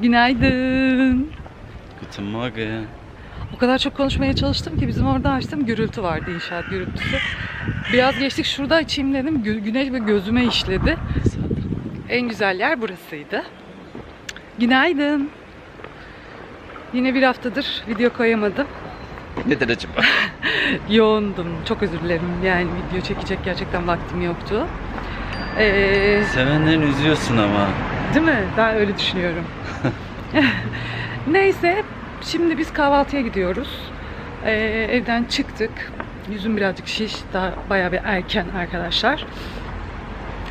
Günaydın. Guten Morgen. O kadar çok konuşmaya çalıştım ki bizim orada açtım gürültü vardı inşaat gürültüsü. Biraz geçtik şurada açayım dedim. Gü- güneş ve gözüme işledi. En güzel yer burasıydı. Günaydın. Yine bir haftadır video koyamadım. Nedir acaba? Yoğundum. Çok özür dilerim. Yani video çekecek gerçekten vaktim yoktu. Ee, Sevenlerini üzüyorsun ama. Değil mi? Ben öyle düşünüyorum. Neyse, şimdi biz kahvaltıya gidiyoruz. Ee, evden çıktık. Yüzüm birazcık şiş, daha bayağı bir erken arkadaşlar.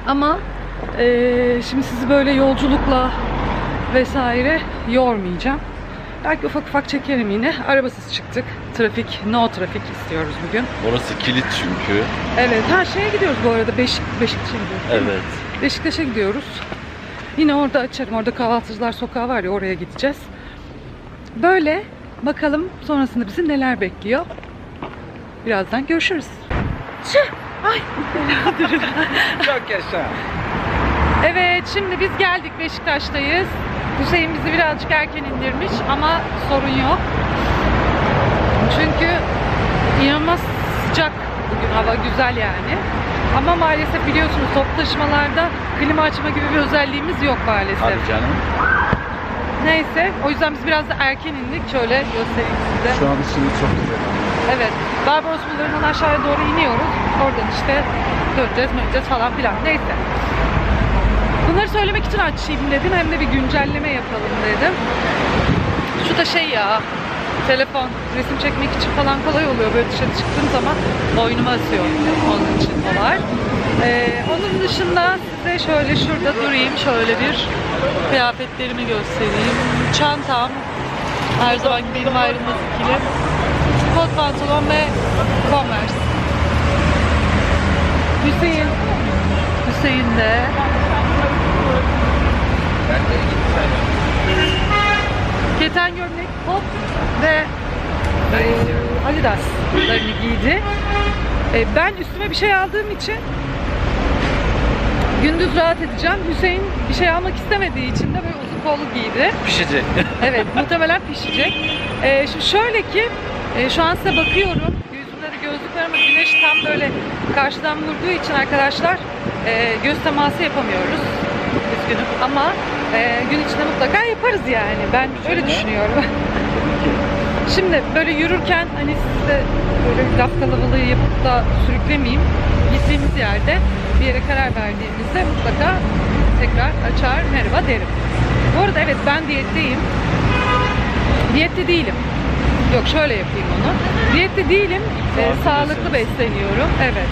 Ama ee, şimdi sizi böyle yolculukla vesaire yormayacağım. Belki ufak ufak çekerim yine. Arabasız çıktık. Trafik, no trafik istiyoruz bugün. Orası kilit çünkü. Evet, her şeye gidiyoruz bu arada. Beşik, Beşiktaş'a gidiyoruz. Evet. Beşiktaş'a gidiyoruz. Yine orada açarım. Orada kahvaltıcılar sokağı var ya oraya gideceğiz. Böyle bakalım sonrasında bizi neler bekliyor. Birazdan görüşürüz. Tüh! Ay! Çok yaşa. Evet şimdi biz geldik Beşiktaş'tayız. Hüseyin bizi birazcık erken indirmiş ama sorun yok. Çünkü inanılmaz sıcak bugün hava güzel yani. Ama maalesef biliyorsunuz toplu taşımalarda klima açma gibi bir özelliğimiz yok maalesef. Abi canım. Neyse o yüzden biz biraz da erken indik. Şöyle göstereyim size. Şu an işimiz çok güzel. Evet. Barbaros Bulvarı'ndan aşağıya doğru iniyoruz. Oradan işte döneceğiz, döneceğiz falan filan. Neyse. Bunları söylemek için açayım dedim. Hem de bir güncelleme yapalım dedim. Şu da şey ya, telefon resim çekmek için falan kolay oluyor. Böyle dışarı çıktığım zaman boynuma asıyor. Onun için var. Ee, onun dışında size şöyle şurada durayım. Şöyle bir kıyafetlerimi göstereyim. Çantam. Her zaman benim ayrılmaz ikili. Kot pantolon ve Converse. Hüseyin. Hüseyin de. Keten gömlek, kot ve e, Adidas'larını giydi. E, ben üstüme bir şey aldığım için gündüz rahat edeceğim. Hüseyin bir şey almak istemediği için de böyle uzun kollu giydi. Pişecek. Evet muhtemelen pişecek. Ee, şimdi şöyle ki e, şu an size bakıyorum. Yüzümde de gözlük var ama güneş tam böyle karşıdan vurduğu için arkadaşlar e, göz teması yapamıyoruz. Üzgünüm ama e, gün içinde mutlaka yaparız yani. Ben öyle Güzel. düşünüyorum. Şimdi böyle yürürken hani size böyle laf kalabalığı yapıp da sürüklemeyeyim. Gittiğimiz yerde bir yere karar verdiğimizde mutlaka tekrar açar merhaba derim. Bu arada evet ben diyetteyim. Diyette değilim. Yok şöyle yapayım onu. Diyette değilim. Ee, Sağlıklı besleniyorum. Evet.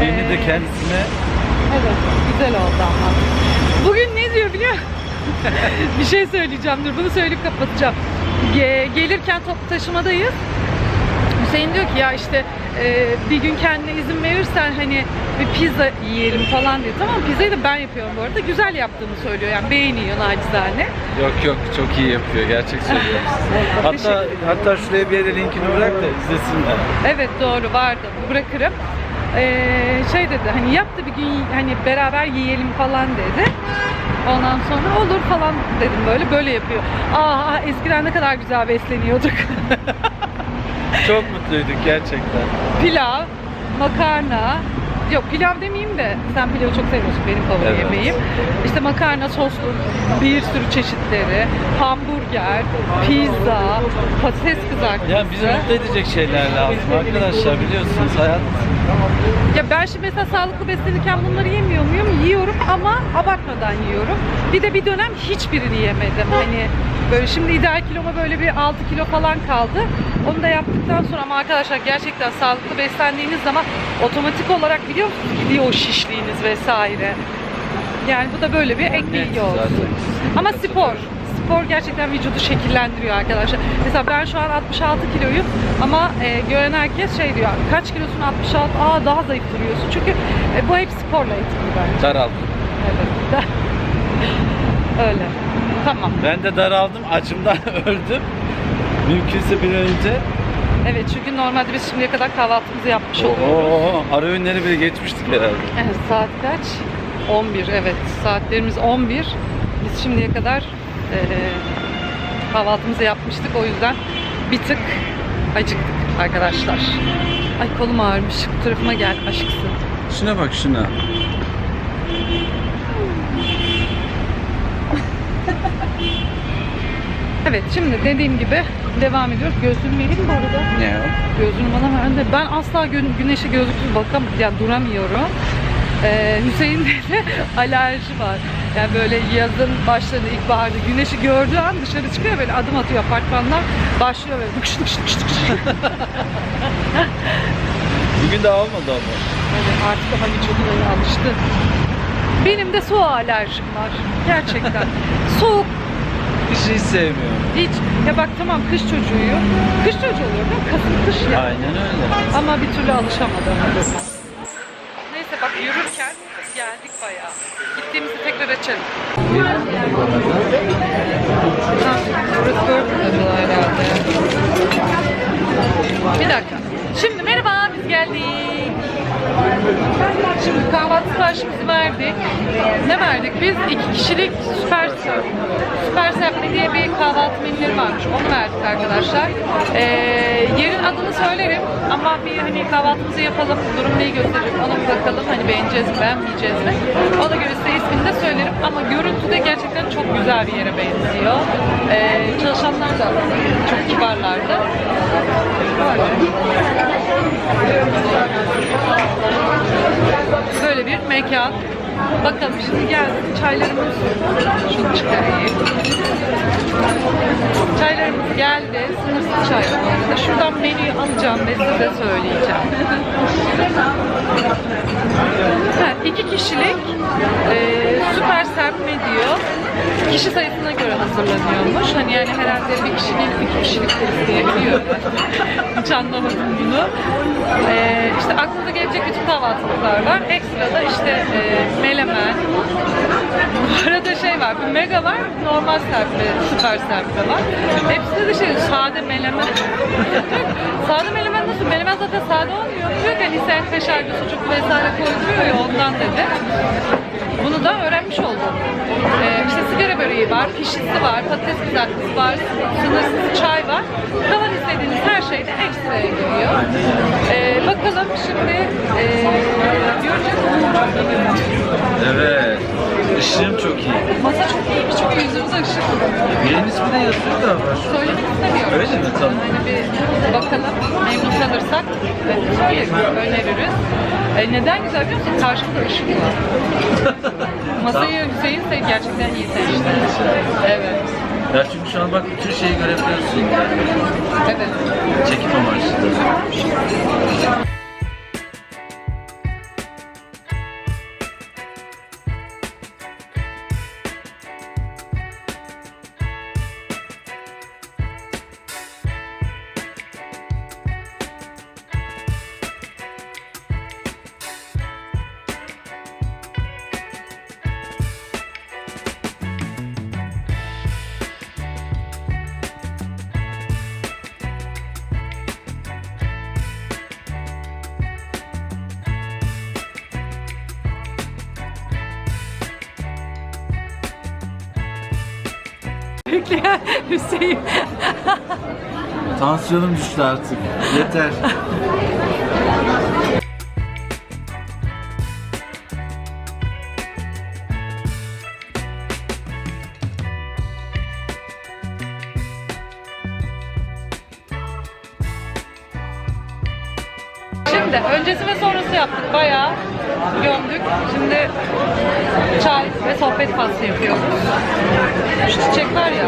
Beni Ee, de kendisine Evet. Güzel oldu ama. Bugün ne diyor biliyor musun? bir şey söyleyeceğim dur bunu söyleyip kapatacağım. Ge- gelirken toplu taşımadayız. Hüseyin diyor ki ya işte e, bir gün kendine izin verirsen hani bir pizza yiyelim falan diyor. Tamam pizzayı da ben yapıyorum bu arada. Güzel yaptığımı söylüyor yani beğeniyor nacizane. yok yok çok iyi yapıyor. Gerçek söylüyorum hatta hatta şuraya bir yere linkini bırak da izlesinler. Evet doğru vardı. Bırakırım. Ee, şey dedi hani yap da bir gün hani beraber yiyelim falan dedi. Ondan sonra olur falan dedim böyle böyle yapıyor. Aa eskiden ne kadar güzel besleniyorduk. Çok mutluyduk gerçekten. Pilav, makarna, yok pilav demeyeyim de sen pilavı çok seviyorsun benim favori Evet. yemeğim. İşte makarna soslu bir sürü çeşitleri, hamburger, pizza, patates kızartması. Ya bizi mutlu edecek şeyler lazım arkadaşlar biliyorsunuz hayat Ya ben şimdi mesela sağlıklı beslenirken bunları yemiyor muyum? Yiyorum ama abartmadan yiyorum. Bir de bir dönem hiçbirini yemedim. Hani böyle şimdi ideal kiloma böyle bir 6 kilo falan kaldı. Onu da yaptıktan sonra ama arkadaşlar gerçekten sağlıklı beslendiğiniz zaman otomatik olarak biliyor musunuz gidiyor o şişliğiniz vesaire. Yani bu da böyle bir ek bilgi olsun. Ama spor. Spor gerçekten vücudu şekillendiriyor arkadaşlar. Mesela ben şu an 66 kiloyum ama e, gören herkes şey diyor. Kaç kilosun 66? Aa daha zayıf duruyorsun. Çünkü e, bu hep sporla etkili bence. daraldım. Evet. Öyle. Tamam. Ben de daraldım acımdan öldüm. Mümkünse bir önce. Evet çünkü normalde biz şimdiye kadar kahvaltımızı yapmış oluyoruz. Oo, ara öğünleri bile geçmiştik herhalde. Evet, saat kaç? 11 evet. Saatlerimiz 11. Biz şimdiye kadar Ee, kahvaltımızı yapmıştık. O yüzden bir tık acıktık arkadaşlar. Ay kolum ağrımış. Bu tarafıma gel aşksın. Şuna bak şuna. Evet şimdi dediğim gibi devam ediyoruz. Gözlüğümü vereyim mi bu arada? Ne o? Gözlüğümü bana ver de ben asla gün, güneşe gözlüksüz bakam yani duramıyorum. Ee, Hüseyin'de de alerji var. Yani böyle yazın başlarında ilkbaharda güneşi gördüğü an dışarı çıkıyor böyle adım atıyor apartmanlar başlıyor böyle tıkış tıkış tıkış tıkış. Bugün daha olmadı ama. Evet artık daha vücuduna alıştı. Benim de soğuğa alerjim var. Gerçekten. Soğuk Bir şey sevmiyorum. hiç. Ya bak tamam kış çocuğuyum. Kış çocuğu oluyorum değil mi? Kasım kış ya. Aynen öyle. Ama bir türlü alışamadım. Neyse bak yürürken geldik bayağı. Gittiğimizde tekrar açarım. Ha, Burası Burger herhalde. Bir dakika. Şimdi merhaba biz geldik. Şimdi kahvaltı siparişimizi verdik. Ne verdik? Biz iki kişilik süper serp. Süper serpme diye bir kahvaltı menüleri varmış. Onu verdik arkadaşlar. Ee, yerin adını söylerim ama bir hani kahvaltımızı yapalım, durum neyi gösterecek ona bir bakalım. Hani beğeneceğiz mi, beğenmeyeceğiz mi? Ona göre size ismini de söylerim ama görüntüde gerçekten çok güzel bir yere benziyor. Ee, çalışanlar da çok kibarlardı. Böyle bir mekan. Bakalım şimdi geldik. Çaylarımız şunu çıkarayım. Çaylarımız geldi. Sınırsız çay bu. Şuradan menüyü alacağım ve size söyleyeceğim. ha, iki kişilik e, süper serpme diyor. Kişi sayısına göre hazırlanıyormuş. Hani yani herhalde bir kişi değil, iki kişilik isteyebiliyorum. Hiç anlamadım bunu. E, işte aklınıza gelecek bütün kahvaltılıklar var. Ekstra da işte e, melemen. Bu arada şey var, bir mega var, normal serpme, süper serpme var. Hepsinde de şey, sade melemen. sade melemen nasıl? Melemen zaten sade olmuyor. Diyor ki hani sen kaşarlı sucuk vesaire koyduruyor ya ondan dedi. Bunu da öğrenmiş oldum. Ee, işte sigara böreği var, pişisi var, patates kızartması var, sınırsız çay var. Kalan istediğiniz her şey de ekstra geliyor. Ee, bakalım şimdi ee, göreceğiz. Evet. Işığım çok iyi. Masa çok iyiymiş çünkü yüzümüze ışık. Birinin ismi de yazıyor da var. Söylemek istemiyorum. Öyle mi? Tamam. Hani bir bakalım memnun kalırsak e, söyleriz, öneririz. E, neden güzel biliyor musun? Karşımda ışık var. Masayı Hüseyin se gerçekten iyi seçti. Evet. Ya çünkü şu an bak bütün şeyi görebiliyorsun. Evet. Çekim amaçlı. Bekleyen Hüseyin. Tansiyonum düştü artık. Yeter. Şimdi öncesi ve sonrası yaptık. Bayağı gömdük. Şimdi çay ve sohbet faslı yapıyoruz. Şu çiçek var ya.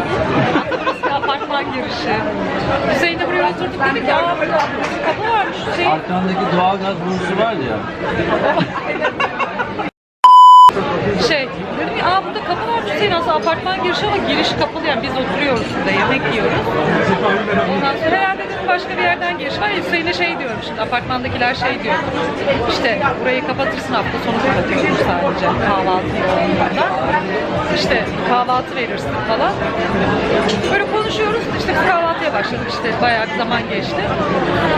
Burası bir apartman girişi. Hüseyin de buraya oturduk dedik ya burada kapı varmış Hüseyin. Arkandaki doğalgaz borusu var ya. Şey dedim ya aa burada Hüseyin aslında apartman girişi ama giriş kapalı yani biz oturuyoruz burada yemek yiyoruz. Ondan sonra herhalde dedim başka bir yerden giriş var Hüseyin'e şey diyorum şimdi apartmandakiler şey diyor. İşte burayı kapatırsın hafta sonu kapatıyoruz sadece kahvaltı yoğunluğunda. İşte kahvaltı verirsin falan. Böyle konuşuyoruz işte kahvaltıya başladık işte bayağı bir zaman geçti.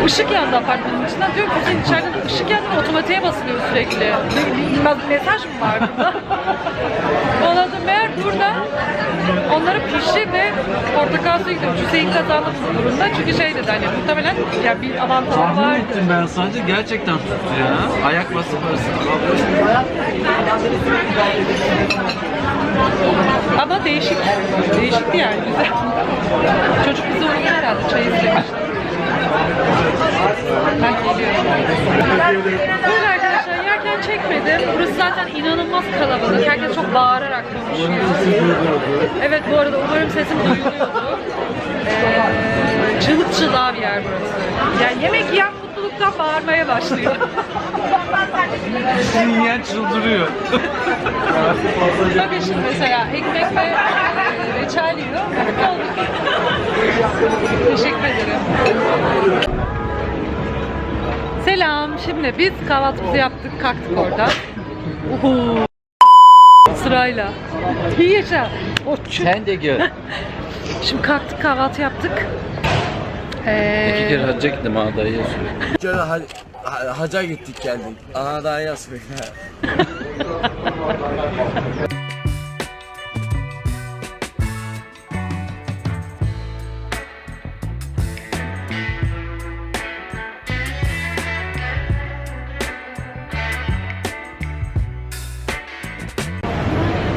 Işık yandı apartmanın içinden diyorum ki senin içeride de ışık yandı ve otomatiğe basılıyor sürekli. Bir mesaj mı var burada? Ondan sonra meğer burada Onları pişti ve portakal suyu gidiyor. Hüseyin kazandı bu durumda. Çünkü şey dedi hani muhtemelen ya bir avantajı var. Tahmin ettim ben sadece gerçekten tuttu ya. Ayak basıp arasında. Ama değişik. Değişikti yani güzel. Çocuk bizi uygun herhalde çay istemiş. Ben geliyorum. Böyle arkadaşlar yerken çekmedim. Burası zaten inanılmaz kalabalık. Herkes çok bağırarak konuşuyor. Evet bu arada umarım sesim duyuluyordu. Ee, çığlık çığlığa bir yer burası. Yani yemek yiyen mutluluktan bağırmaya başlıyor. Yiyen çıldırıyor. Bakın şimdi mesela ekmek ve e, reçel yiyor. Teşekkür ederim. Selam. Şimdi biz kahvaltımızı yaptık, kalktık orada. Uhu. Sırayla. İyi yaşa. O çü- Sen de gör. Şimdi kalktık, kahvaltı yaptık. Ee, İki kere hacca gittim dayıya söylüyor. Şöyle ha, ha- haca gittik geldik. Ana daha yazmıyor.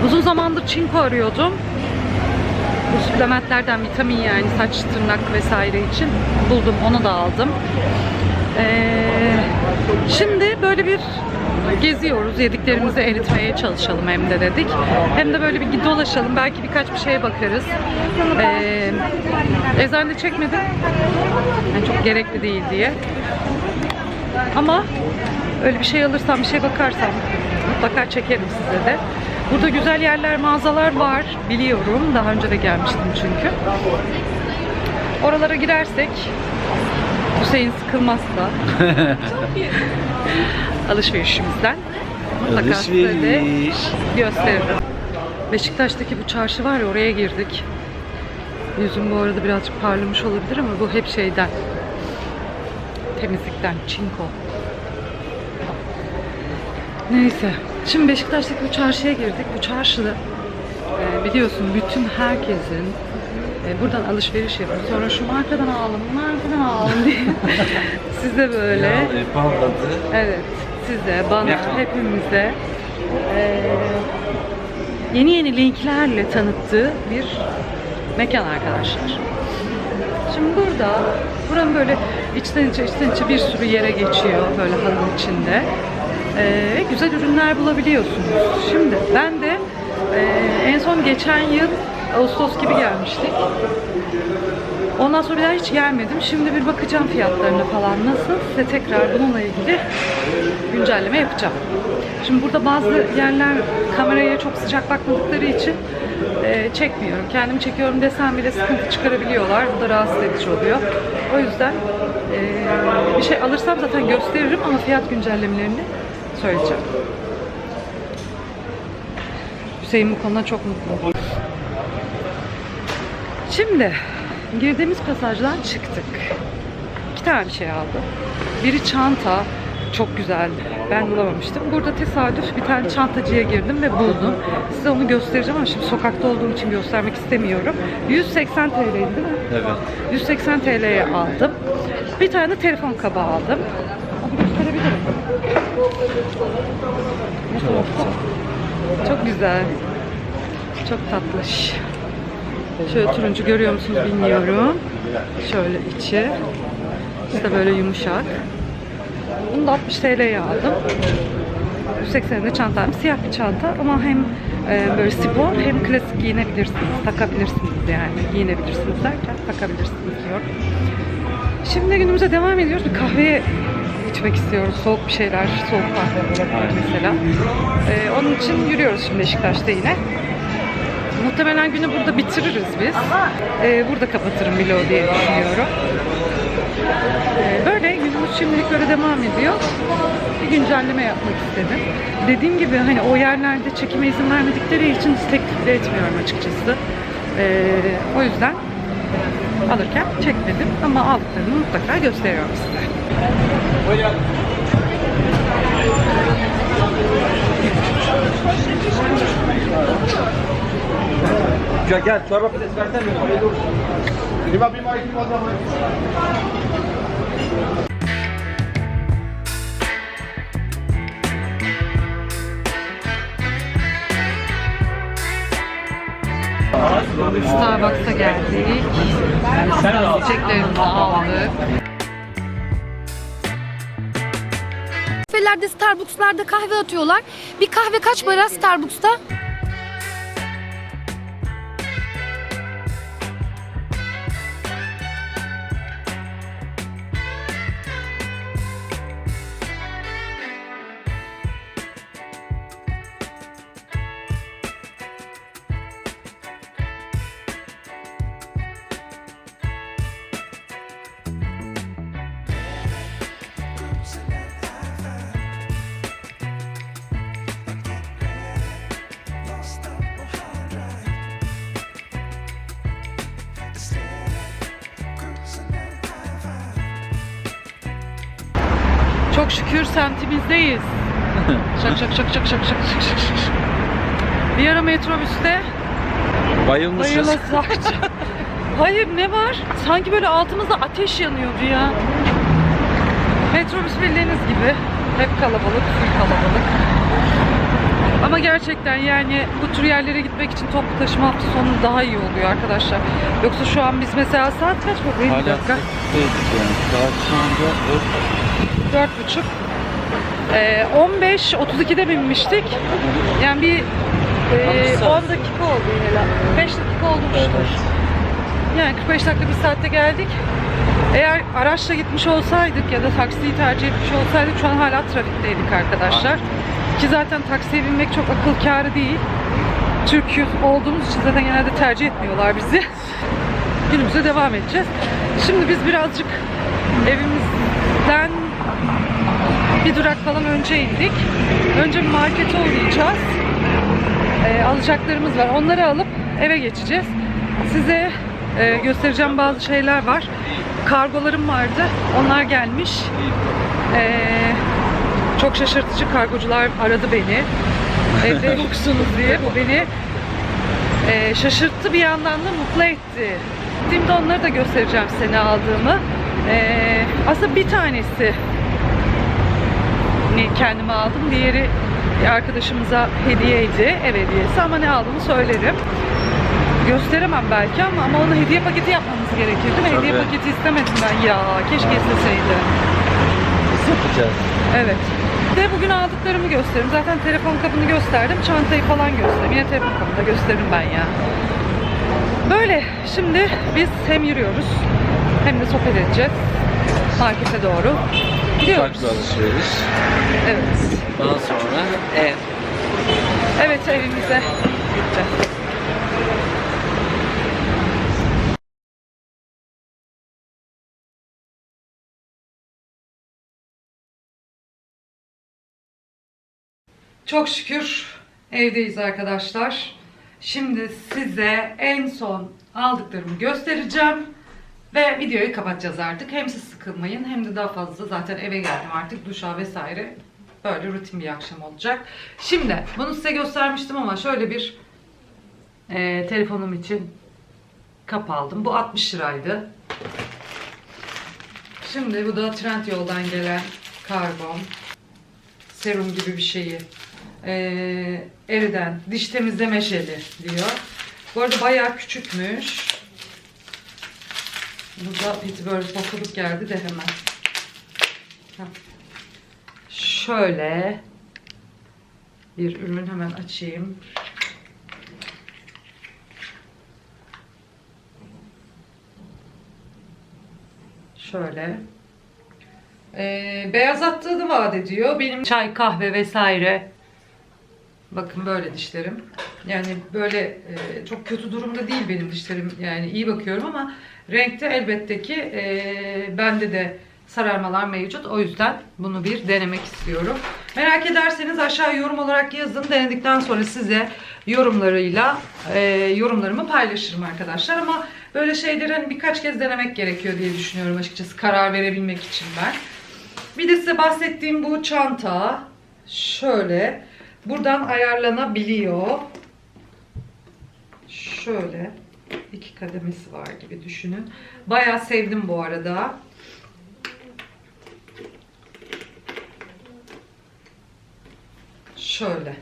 Uzun zamandır çinko arıyordum. Bu suplementlerden vitamin yani saç, tırnak vesaire için buldum. Onu da aldım. Ee, şimdi böyle bir geziyoruz. Yediklerimizi eritmeye çalışalım hem de dedik. Hem de böyle bir dolaşalım. Belki birkaç bir şeye bakarız. Ee, eczanede çekmedim. Yani çok gerekli değil diye. Ama öyle bir şey alırsam, bir şey bakarsam mutlaka çekerim size de. Burada güzel yerler, mağazalar var biliyorum. Daha önce de gelmiştim çünkü. Oralara girersek Hüseyin sıkılmazsa alışverişimizden mutlaka size de Alışveriş. gösteririm. Beşiktaş'taki bu çarşı var ya oraya girdik. Yüzüm bu arada birazcık parlamış olabilir ama bu hep şeyden. Temizlikten, çinko. Neyse. Şimdi Beşiktaş'taki bu çarşıya girdik. Bu çarşıda e, biliyorsun bütün herkesin e, buradan alışveriş yapıyor. Sonra şu markadan alalım, markadan alalım diye. Size böyle. Ya, e. Evet, size, bana, hepimize eee, yeni yeni linklerle tanıttığı bir mekan arkadaşlar. Şimdi burada, buranın böyle içten içe içten içe bir sürü yere geçiyor böyle halının içinde. Eee, ve güzel ürünler bulabiliyorsunuz. Şimdi ben de eee, en son geçen yıl Ağustos gibi gelmiştik. Ondan sonra bir daha hiç gelmedim. Şimdi bir bakacağım fiyatlarına falan nasıl. Size tekrar bununla ilgili güncelleme yapacağım. Şimdi burada bazı yerler kameraya çok sıcak bakmadıkları için e, çekmiyorum. Kendimi çekiyorum desem bile sıkıntı çıkarabiliyorlar. Bu da rahatsız edici oluyor. O yüzden e, bir şey alırsam zaten gösteririm ama fiyat güncellemelerini söyleyeceğim. Hüseyin bu konuda çok mutlu. Şimdi girdiğimiz pasajdan çıktık. İki tane şey aldım. Biri çanta. Çok güzeldi. Ben bulamamıştım. Burada tesadüf bir tane çantacıya girdim ve buldum. Size onu göstereceğim ama şimdi sokakta olduğum için göstermek istemiyorum. 180 TL'ydi değil mi? Evet. 180 TL'ye aldım. Bir tane telefon kaba aldım. Çok güzel. Çok tatlış. Şöyle turuncu görüyor musunuz bilmiyorum. Şöyle içi. İşte böyle yumuşak. Bunu da 60 TL'ye aldım. 180'de çantam. Siyah bir çanta ama hem e, böyle spor hem klasik giyinebilirsiniz. Takabilirsiniz yani. Giyinebilirsiniz derken takabilirsiniz diyorum. Şimdi günümüze devam ediyoruz. Bir kahve içmek istiyoruz. Soğuk bir şeyler, soğuk kahve mesela. Ee, onun için yürüyoruz şimdi Beşiktaş'ta yine. Muhtemelen günü burada bitiririz biz. Ee, burada kapatırım vlogu diye düşünüyorum. Ee, böyle günümüz şimdilik böyle devam ediyor. Bir güncelleme yapmak istedim. Dediğim gibi hani o yerlerde çekime izin vermedikleri için teklif etmiyorum açıkçası. Ee, o yüzden alırken çekmedim ama aldıklarımı mutlaka gösteriyorum size. Gel gel çorba pides versene beni. Riva bir mayık o zaman. Starbucks'a geldik. Çiçeklerimizi aldık. Kafelerde, Starbucks'larda kahve atıyorlar. Bir kahve kaç para Starbucks'ta? Çok şükür semtimizdeyiz. şak şak şak şak şak şak şak şak şak. Bir ara metrobüste Bayılmışız. Hayır ne var? Sanki böyle altımızda ateş yanıyordu ya. Metrobüs bildiğiniz gibi hep kalabalık, full kalabalık. Ama gerçekten yani bu tür yerlere gitmek için toplu taşıma hafta sonu daha iyi oluyor arkadaşlar. Yoksa şu an biz mesela saat kaç bakayım bir dakika. yani. Saat şu anda. Dört buçuk. Ee, 15 32'de binmiştik. Yani bir e, 10 dakika oldu yine. 5 dakika olmuştur. Yani 45 dakika bir saatte geldik. Eğer araçla gitmiş olsaydık ya da taksiyi tercih etmiş olsaydık şu an hala trafikteydik arkadaşlar. Ki zaten taksiye binmek çok akıl kârı değil. Türk olduğumuz için zaten genelde tercih etmiyorlar bizi. Günümüze devam edeceğiz. Şimdi biz birazcık evimizden bir durak falan önce indik. Önce bir markete uğrayacağız. Ee, alacaklarımız var. Onları alıp eve geçeceğiz. Size e, göstereceğim bazı şeyler var. Kargolarım vardı. Onlar gelmiş. Ee, çok şaşırtıcı kargocular aradı beni. Evde yoksunuz diye. Bu beni e, şaşırttı bir yandan da mutlu etti. Gittiğimde onları da göstereceğim size ne aldığımı. Ee, aslında bir tanesi ni kendime aldım. Diğeri bir arkadaşımıza hediyeydi. Ev hediyesi ama ne aldığımı söylerim. Gösteremem belki ama ama ona hediye paketi yapmamız gerekiyor değil mi? Hediye Tabii. paketi istemedim ben ya. Keşke isteseydi. Biz yapacağız. Evet. Bir De bugün aldıklarımı gösteririm. Zaten telefon kabını gösterdim. Çantayı falan gösterdim. Yine telefon kabını da gösteririm ben ya. Böyle. Şimdi biz hem yürüyoruz hem de sohbet edeceğiz. Markete doğru. Gidiyoruz. Bir alışveriş. Evet. Daha sonra ev. Evet evimize gideceğiz. Çok şükür evdeyiz arkadaşlar. Şimdi size en son aldıklarımı göstereceğim. Ve videoyu kapatacağız artık. Hem siz sıkılmayın hem de daha fazla zaten eve geldim artık duşa vesaire. Böyle rutin bir akşam olacak. Şimdi bunu size göstermiştim ama şöyle bir e, telefonum için kap aldım. Bu 60 liraydı. Şimdi bu da Trendyol'dan gelen karbon serum gibi bir şeyi e, eriden diş temizleme jeli diyor. Bu arada bayağı küçükmüş. Burada Petibörz bakılıp geldi de hemen. Şöyle bir ürün hemen açayım. Şöyle. Ee, beyazlattığını vaat ediyor. Benim çay, kahve vesaire. Bakın böyle dişlerim. Yani böyle e, çok kötü durumda değil benim dişlerim. Yani iyi bakıyorum ama renkte elbette ki e, bende de sararmalar mevcut. O yüzden bunu bir denemek istiyorum. Merak ederseniz aşağı yorum olarak yazın. Denedikten sonra size yorumlarıyla e, yorumlarımı paylaşırım arkadaşlar. Ama böyle şeyleri hani birkaç kez denemek gerekiyor diye düşünüyorum açıkçası karar verebilmek için ben. Bir de size bahsettiğim bu çanta şöyle buradan ayarlanabiliyor. şöyle iki kademesi var gibi düşünün. Bayağı sevdim bu arada. Şöyle.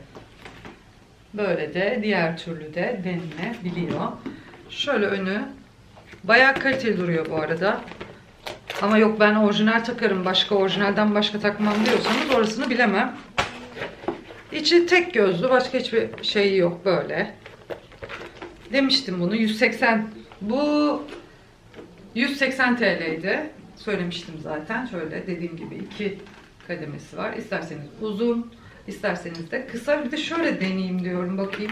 Böyle de diğer türlü de denilebiliyor. Şöyle önü bayağı kaliteli duruyor bu arada. Ama yok ben orijinal takarım başka orijinalden başka takmam diyorsanız orasını bilemem. İçi tek gözlü başka hiçbir şey yok böyle. Demiştim bunu 180 bu 180 TL'ydi. Söylemiştim zaten. Şöyle dediğim gibi iki kademesi var. İsterseniz uzun, isterseniz de kısa. Bir de şöyle deneyeyim diyorum bakayım.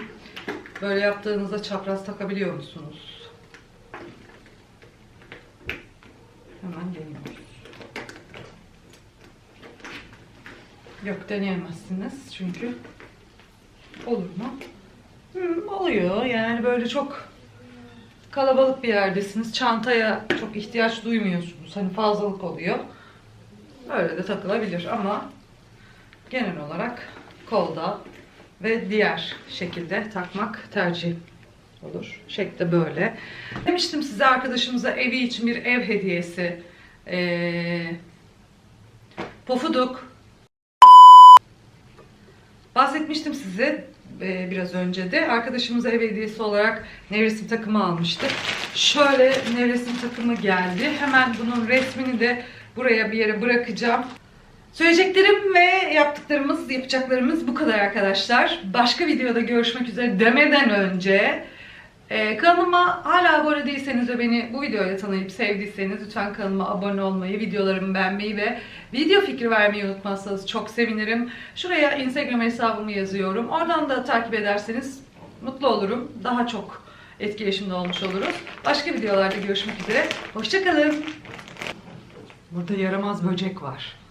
Böyle yaptığınızda çapraz takabiliyor musunuz? Hemen deniyoruz. Yok deneyemezsiniz çünkü olur mu? Hı, oluyor yani böyle çok kalabalık bir yerdesiniz. Çantaya çok ihtiyaç duymuyorsunuz. Hani fazlalık oluyor. Böyle de takılabilir ama genel olarak kolda ve diğer şekilde takmak tercih olur. Şekli böyle. Demiştim size arkadaşımıza evi için bir ev hediyesi. Ee, pofuduk. Bahsetmiştim size e, biraz önce de. Arkadaşımıza ev hediyesi olarak nevresim takımı almıştık. Şöyle nevresim takımı geldi. Hemen bunun resmini de buraya bir yere bırakacağım. Söyleyeceklerim ve yaptıklarımız, yapacaklarımız bu kadar arkadaşlar. Başka videoda görüşmek üzere demeden önce e, kanalıma hala abone değilseniz ve beni bu videoyla tanıyıp sevdiyseniz lütfen kanalıma abone olmayı, videolarımı beğenmeyi ve video fikri vermeyi unutmazsanız çok sevinirim. Şuraya Instagram hesabımı yazıyorum. Oradan da takip ederseniz mutlu olurum. Daha çok etkileşimde olmuş oluruz. Başka videolarda görüşmek üzere. Hoşçakalın. Burada yaramaz böcek var.